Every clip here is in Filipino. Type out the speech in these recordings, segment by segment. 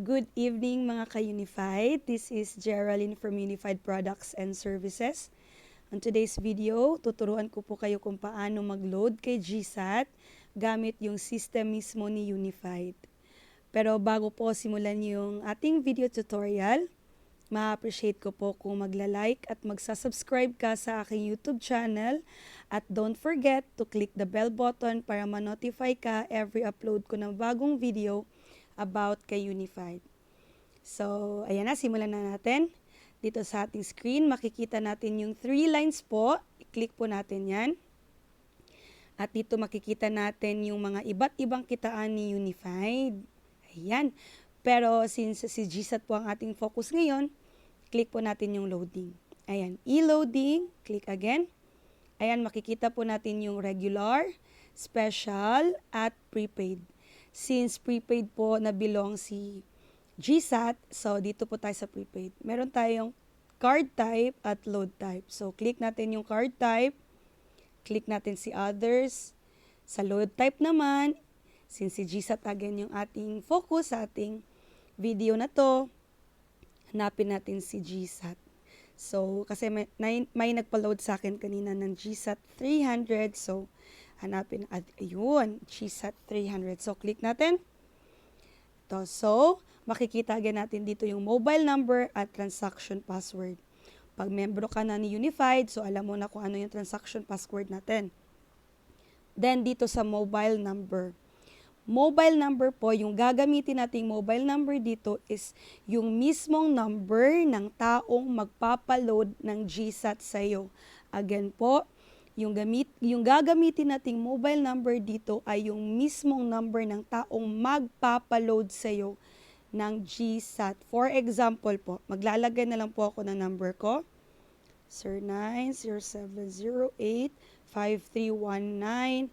Good evening mga ka-Unified. This is Geraldine from Unified Products and Services. On today's video, tuturuan ko po kayo kung paano mag-load kay GSAT gamit yung system mismo ni Unified. Pero bago po simulan yung ating video tutorial, ma-appreciate ko po kung magla-like at magsa-subscribe ka sa aking YouTube channel at don't forget to click the bell button para ma-notify ka every upload ko ng bagong video about kay Unified. So, ayan na, simulan na natin. Dito sa ating screen, makikita natin yung three lines po. I-click po natin yan. At dito makikita natin yung mga iba't ibang kitaan ni Unified. Ayan. Pero since si GSAT po ang ating focus ngayon, click po natin yung loading. Ayan, e-loading, click again. Ayan, makikita po natin yung regular, special, at prepaid. Since prepaid po na belong si GSAT, so dito po tayo sa prepaid. Meron tayong card type at load type. So, click natin yung card type, click natin si others. Sa load type naman, since si GSAT again yung ating focus sa ating video na to, hanapin natin si GSAT. So, kasi may, may, nagpa-load sa akin kanina ng GSAT 300. So, hanapin, at ayun, GSAT 300. So, click natin. Ito. So, makikita agad natin dito yung mobile number at transaction password. Pag membro ka na ni Unified, so alam mo na kung ano yung transaction password natin. Then, dito sa mobile number. Mobile number po, yung gagamitin nating mobile number dito is yung mismong number ng taong magpapaload ng GSAT sa'yo. Again po, yung, gamit, yung gagamitin nating mobile number dito ay yung mismong number ng taong magpapaload sa'yo ng GSAT. For example po, maglalagay na lang po ako ng number ko. Sir 90708-53190.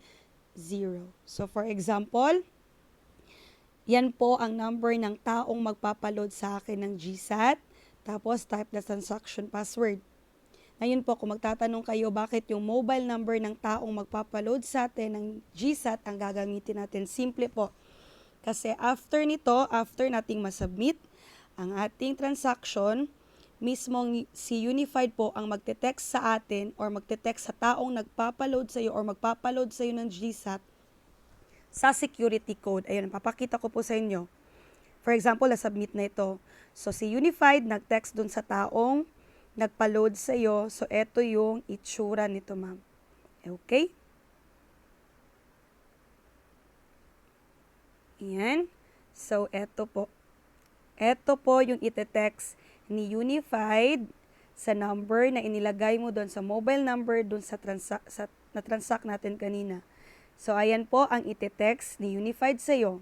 So for example, yan po ang number ng taong magpapaload sa akin ng GSAT. Tapos type the transaction password. Ngayon po, kung magtatanong kayo bakit yung mobile number ng taong magpapaload sa atin ng GSAT ang gagamitin natin, simple po. Kasi after nito, after nating masubmit ang ating transaction, mismong si Unified po ang magte-text sa atin or magte-text sa taong nagpapaload sa iyo or magpapaload sa iyo ng GSAT sa security code. Ayun, papakita ko po sa inyo. For example, na-submit na ito. So, si Unified nag-text dun sa taong nagpa-load sa iyo. So, ito yung itsura nito, ma'am. Okay? Ayan. So, ito po. Ito po yung ite-text ni Unified sa number na inilagay mo doon sa mobile number doon sa, transa- sa na-transact natin kanina. So, ayan po ang ite-text ni Unified sa iyo.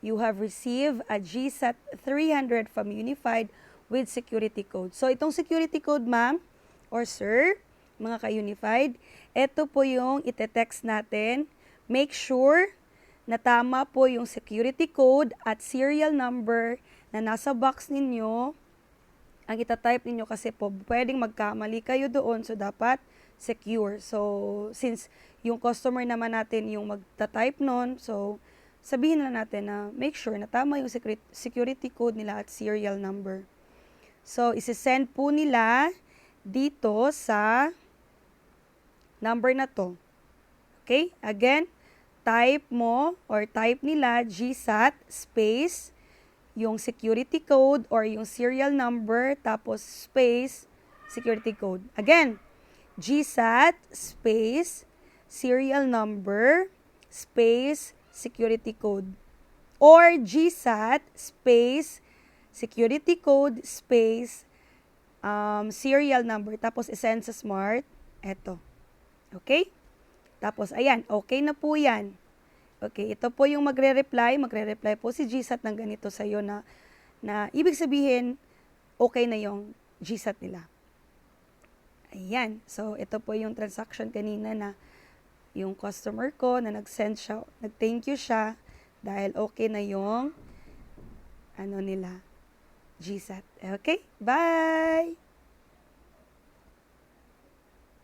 You have received a GSAT 300 from Unified with security code. So, itong security code, ma'am, or sir, mga ka-unified, ito po yung ite-text natin. Make sure na tama po yung security code at serial number na nasa box ninyo. Ang itatype ninyo kasi po, pwedeng magkamali kayo doon. So, dapat secure. So, since yung customer naman natin yung magta-type nun, so, sabihin na natin na make sure na tama yung security code nila at serial number. So, isi-send po nila dito sa number na to. Okay? Again, type mo or type nila GSAT space yung security code or yung serial number tapos space security code. Again, GSAT space serial number space security code or GSAT space security code space um, serial number tapos sa smart eto. Okay? Tapos, ayan, okay na po yan. Okay, ito po yung magre-reply. Magre-reply po si GSAT ng ganito sa iyo na, na ibig sabihin, okay na yung GSAT nila. Ayan. So, ito po yung transaction kanina na yung customer ko na nag-send siya, nag-thank you siya dahil okay na yung ano nila, GSAT. Okay? Bye!